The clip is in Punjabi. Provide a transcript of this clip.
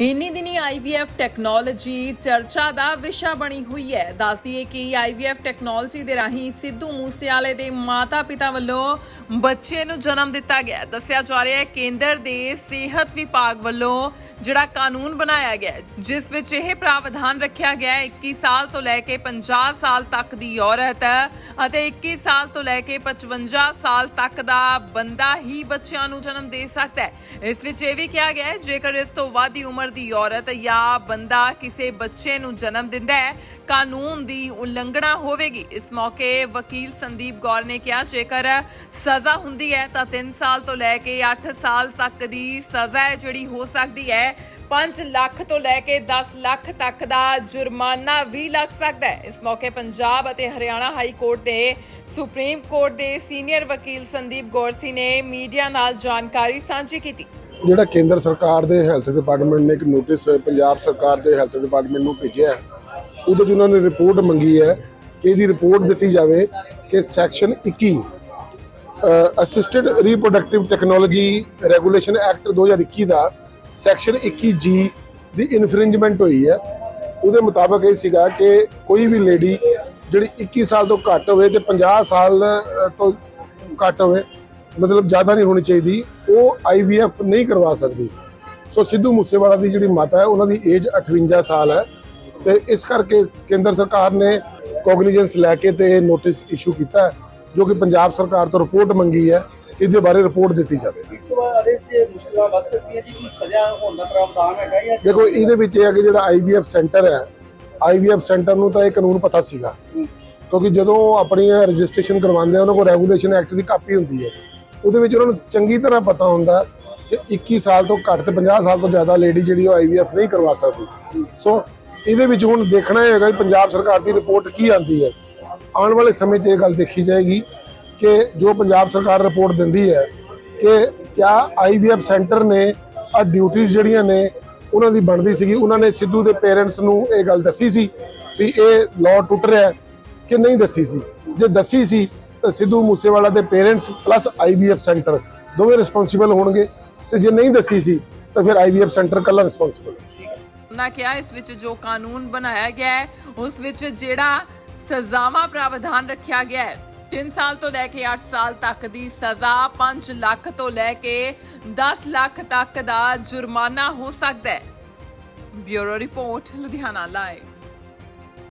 ਇੰਨੀ ਦਿਨੀ ਆਈਵੀਐਫ ਟੈਕਨੋਲੋਜੀ ਚਰਚਾ ਦਾ ਵਿਸ਼ਾ ਬਣੀ ਹੋਈ ਹੈ। ਦੱਸਦੀ ਹੈ ਕਿ ਆਈਵੀਐਫ ਟੈਕਨੋਲੋਜੀ ਦੇ ਰਾਹੀਂ ਸਿੱਧੂ ਮੂਸੇਵਾਲੇ ਦੇ ਮਾਤਾ-ਪਿਤਾ ਵੱਲੋਂ ਬੱਚੇ ਨੂੰ ਜਨਮ ਦਿੱਤਾ ਗਿਆ ਦੱਸਿਆ ਜਾ ਰਿਹਾ ਹੈ, ਕੇਂਦਰ ਦੇ ਸਿਹਤ ਵਿਭਾਗ ਵੱਲੋਂ ਜਿਹੜਾ ਕਾਨੂੰਨ ਬਣਾਇਆ ਗਿਆ ਜਿਸ ਵਿੱਚ ਇਹ ਪ੍ਰਾਵਧਾਨ ਰੱਖਿਆ ਗਿਆ ਹੈ 21 ਸਾਲ ਤੋਂ ਲੈ ਕੇ 50 ਸਾਲ ਤੱਕ ਦੀ ਔਰਤ ਅਤੇ 21 ਸਾਲ ਤੋਂ ਲੈ ਕੇ 55 ਸਾਲ ਤੱਕ ਦਾ ਬੰਦਾ ਹੀ ਬੱਚਿਆਂ ਨੂੰ ਜਨਮ ਦੇ ਸਕਦਾ ਹੈ। ਇਸ ਵਿੱਚ ਇਹ ਵੀ ਕਿਹਾ ਗਿਆ ਹੈ, ਜੇਕਰ ਇਸ ਤੋਂ ਵੱਧ ਉਮਰ ਉਮਰ ਦੀ ਔਰਤ ਜਾਂ ਬੰਦਾ ਕਿਸੇ ਬੱਚੇ ਨੂੰ ਜਨਮ ਦਿੰਦਾ ਹੈ, ਕਾਨੂੰਨ ਦੀ ਉਲੰਘਣਾ ਹੋਵੇਗੀ। ਇਸ ਮੌਕੇ ਵਕੀਲ ਸੰਦੀਪ ਗੌਰ ਨੇ ਕਿਹਾ, ਜੇਕਰ ਸਜ਼ਾ ਹੁੰਦੀ ਹੈ ਤਾਂ 3 ਸਾਲ ਤੋਂ ਲੈ ਕੇ 8 ਸਾਲ ਤੱਕ ਦੀ ਸਜ਼ਾ ਹੈ, ਜਿਹੜੀ ਹੋ ਸਕਦੀ ਹੈ। 5 ਲੱਖ ਤੋਂ ਲੈ ਕੇ 10 ਲੱਖ ਤੱਕ ਦਾ ਜੁਰਮਾਨਾ ਵੀ ਲੱਗ ਸਕਦਾ ਹੈ। ਇਸ ਮੌਕੇ ਪੰਜਾਬ ਅਤੇ ਹਰਿਆਣਾ ਹਾਈ ਕੋਰਟ ਦੇ ਸੁਪਰੀਮ ਕੋਰਟ ਦੇ ਸੀਨੀਅਰ ਵਕੀਲ ਸੰਦੀਪ ਗੌਰਸੀ ਨੇ ਮੀਡੀਆ ਨਾਲ ਜਾਣਕਾਰੀ ਸਾਂਝੀ ਕੀਤੀ। ਜਿਹੜਾ ਕੇਂਦਰ ਸਰਕਾਰ ਦੇ ਹੈਲਥ ਡਿਪਾਰਟਮੈਂਟ ਨੇ ਇੱਕ ਨੋਟਿਸ ਪੰਜਾਬ ਸਰਕਾਰ ਦੇ ਹੈਲਥ ਡਿਪਾਰਟਮੈਂਟ ਨੂੰ ਭੇਜਿਆ ਹੈ, ਉਹਦੇ 'ਚ ਉਹਨਾਂ ਨੇ ਰਿਪੋਰਟ ਮੰਗੀ ਹੈ ਕਿ ਇਹਦੀ ਰਿਪੋਰਟ ਦਿੱਤੀ ਜਾਵੇ ਕਿ section 21 assisted reproductive technology regulation act 2021 ਦਾ ਸੈਕਸ਼ਨ 21 ਜੀ ਦੀ ਇਨਫ੍ਰਿੰਜਮੈਂਟ ਹੋਈ ਹੈ। ਉਹਦੇ ਮੁਤਾਬਕ ਇਹ ਸੀਗਾ ਕਿ ਕੋਈ ਵੀ ਲੇਡੀ ਜਿਹੜੀ 21 ਸਾਲ ਤੋਂ ਘੱਟ ਹੋਵੇ ਤੇ 50 ਸਾਲ ਤੋਂ ਘੱਟ ਹੋਵੇ ਮਤਲਬ ਜ਼ਿਆਦਾ ਨਹੀਂ ਹੋਣੀ ਚਾਹੀਦੀ ਉਹ ਆਈਵੀਐਫ ਨਹੀਂ ਕਰਵਾ ਸਕਦੀ। ਸੋ ਸਿੱਧੂ ਮੂਸੇਵਾਲਾ ਦੀ ਜਿਹੜੀ ਮਾਤਾ ਹੈ ਉਹਨਾਂ ਦੀ ਏਜ 58 ਸਾਲ ਹੈ ਤੇ ਇਸ ਕਰਕੇ ਕੇਂਦਰ ਸਰਕਾਰ ਨੇ ਕੋਗਨੀਜੈਂਸ ਲੈ ਕੇ ਤੇ ਨੋਟਿਸ ਇਸ਼ੂ ਕੀਤਾ ਹੈ ਜੋ ਕਿ ਪੰਜਾਬ ਸਰਕਾਰ ਤੋਂ ਰਿਪੋਰਟ ਮੰਗੀ ਹੈ ਇਹਦੇ ਬਾਰੇ ਰਿਪੋਰਟ ਦਿੱਤੀ ਜਾਵੇ। ਇਸ ਤੋਂ ਬਾਅਦ ਇਹਦੇ 'ਚ ਮੁਸ਼ਕਲਾਂ ਵੱਧ ਸਕਦੀਆਂ ਜੀ ਕੀ ਸਜ਼ਾ ਹੋਣ ਦਾ ਪ੍ਰਾਵਧਾਨ ਹੈਗਾ ਜਾਂ ਦੇਖੋ ਇਹਦੇ ਵਿੱਚ ਇਹ ਹੈ ਕਿ ਜਿਹੜਾ ਆਈਵੀਐਫ ਸੈਂਟਰ ਹੈ ਆਈਵੀਐਫ ਸੈਂਟਰ ਨੂੰ ਤਾਂ ਇਹ ਕਾਨੂੰਨ ਪਤਾ ਸੀਗਾ। ਕਿਉਂਕਿ ਜਦੋਂ ਆਪਣੀ ਰਜਿਸਟ੍ਰੇਸ਼ਨ ਕਰਵਾਉਂਦੇ ਆ ਉਹਨਾਂ ਕੋਲ ਰੈਗੂਲੇਸ਼ਨ ਐਕਟ ਦੀ ਕਾਪੀ ਹੁੰਦੀ ਹੈ। ਉਹਦੇ ਵਿੱਚ ਉਹਨਾਂ ਨੂੰ ਚੰਗੀ ਤਰ੍ਹਾਂ ਪਤਾ ਹੁੰਦਾ ਕਿ 21 ਸਾਲ ਤੋਂ ਘੱਟ ਤੇ 50 ਸਾਲ ਤੋਂ ਜ਼ਿਆਦਾ ਲੇਡੀ ਜਿਹੜੀ ਉਹ ਆਈਵੀਐਫ ਨਹੀਂ ਕਰਵਾ ਸਕਦੀ। ਸੋ ਇਹਦੇ ਵਿੱਚ ਹੁਣ ਦੇਖਣਾ ਇਹ ਹੈਗਾ ਕਿ ਪੰਜਾਬ ਸਰਕਾਰ ਦੀ ਰਿਪੋਰਟ ਕੀ ਆਂਦੀ ਹੈ। ਆਉਣ ਵਾਲੇ ਸਮੇਂ 'ਚ ਇਹ ਗੱਲ ਦੇਖੀ ਜਾਏਗੀ ਕਿ ਜੋ ਪੰਜਾਬ ਸਰਕਾਰ ਰਿਪੋਰਟ ਦਿੰਦੀ ਹੈ ਕਿ ਕਿਆ ਆਈਵੀਐਫ ਸੈਂਟਰ ਨੇ ਆ ਡਿਊਟੀਆਂ ਜਿਹੜੀਆਂ ਨੇ ਉਹਨਾਂ ਦੀ ਬਣਦੀ ਸੀਗੀ। ਉਹਨਾਂ ਨੇ ਸਿੱਧੂ ਦੇ ਪੇਰੈਂਟਸ ਨੂੰ ਇਹ ਗੱਲ ਦੱਸੀ ਸੀ ਵੀ ਇਹ ਲਾਅ ਟੁੱਟ ਰਿਹਾ ਕਿ ਨਹੀਂ ਦੱਸੀ ਸੀ। ਜੇ ਦੱਸੀ ਸੀ ਸਿੱਧੂ ਮੂਸੇਵਾਲਾ ਦੇ ਪੇਰੈਂਟਸ ਪਲੱਸ ਆਈਵੀਐਫ ਸੈਂਟਰ ਦੋਵੇਂ ਰਿਸਪੌਂਸਿਬਲ ਹੋਣਗੇ। ਤੇ ਜੇ ਨਹੀਂ ਦੱਸੀ ਸੀ, ਤਾਂ ਫਿਰ ਆਈਵੀਐਫ ਸੈਂਟਰ ਕੱਲਾ ਰਿਸਪੌਂਸਿਬਲ ਹੈ। ਨਾ ਕਿਹਾ ਇਸ ਵਿੱਚ ਜੋ ਕਾਨੂੰਨ ਬਣਾਇਆ ਗਿਆ ਹੈ, ਉਸ ਵਿੱਚ ਜਿਹੜਾ ਸਜ਼ਾਵਾਂ ਪ੍ਰਾਵਧਾਨ ਰੱਖਿਆ ਗਿਆ ਹੈ 3 ਸਾਲ ਤੋਂ ਲੈ ਕੇ 8 ਸਾਲ ਤੱਕ ਦੀ ਸਜ਼ਾ 5 ਲੱਖ ਤੋਂ ਲੈ ਕੇ 10 ਲੱਖ ਤੱਕ ਦਾ ਜੁਰਮਾਨਾ ਹੋ ਸਕਦਾ ਹੈ। Bureau report, Ludhiana live.